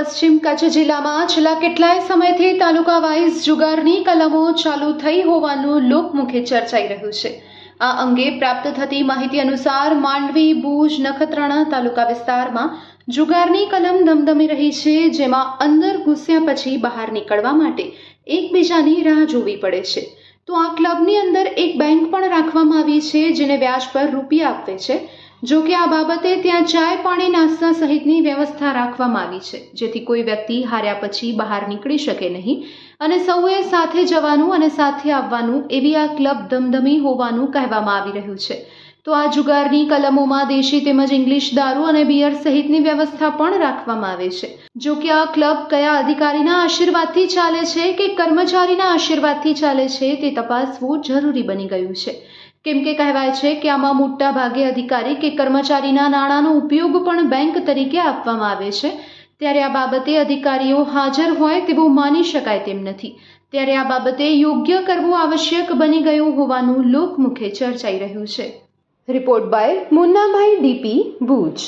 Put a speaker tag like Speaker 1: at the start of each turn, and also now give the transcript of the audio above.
Speaker 1: પશ્ચિમ કચ્છ જિલ્લામાં છેલ્લા કેટલાય સમયથી તાલુકા વાઇઝ જુગારની કલમો ચાલુ થઈ હોવાનું લોકમુખે ચર્ચાઈ રહ્યું છે. આ અંગે પ્રાપ્ત થતી માહિતી અનુસાર માંડવી, ભુજ, નખત્રાણા તાલુકા વિસ્તારમાં જુગારની કલમ ધમધમી રહી છે, જેમાં અંદર ઘૂસ્યા પછી બહાર નીકળવા માટે એકબીજાની રાહ જોવી પડે છે. તો આ ક્લબની અંદર એક બેંક પણ રાખવામાં આવી છે, જેને વ્યાજ પર રૂપિયા આપે છે. જો કે આ બાબતે ત્યાં ચાય પાણી નાસ્તા સહિતની વ્યવસ્થા રાખવામાં આવી છે, જેથી કોઈ વ્યક્તિ હાર્યા પછી બહાર નીકળી શકે નહીં. અને સૌએ સાથે જવાનું અને સાથે આવવાનું એવી આ ક્લબ ધમધમી હોવાનું કહેવામાં આવી રહ્યું છે. તો આ જુગારની કલમોમાં દેશી તેમજ ઇંગ્લિશ દારૂ અને બિયર સહિતની વ્યવસ્થા પણ રાખવામાં આવે છે. જો કે આ ક્લબ કયા અધિકારીના આશીર્વાદથી ચાલે છે કે કર્મચારીના આશીર્વાદથી ચાલે છે તે તપાસવું જરૂરી બની ગયું છે. કેમ કે કહેવાય છે કે આમાં મોટા ભાગે અધિકારી કે કર્મચારીના નાણાંનો ઉપયોગ પણ બેંક તરીકે આપવામાં આવે છે. ત્યારે આ બાબતે અધિકારીઓ હાજર હોય તેવું માની શકાય તેમ નથી. ત્યારે આ બાબતે યોગ્ય કરવું આવશ્યક બની ગયું હોવાનું લોકમુખે ચર્ચાઈ રહ્યું છે. Report by Munnabhai DP Bhuj.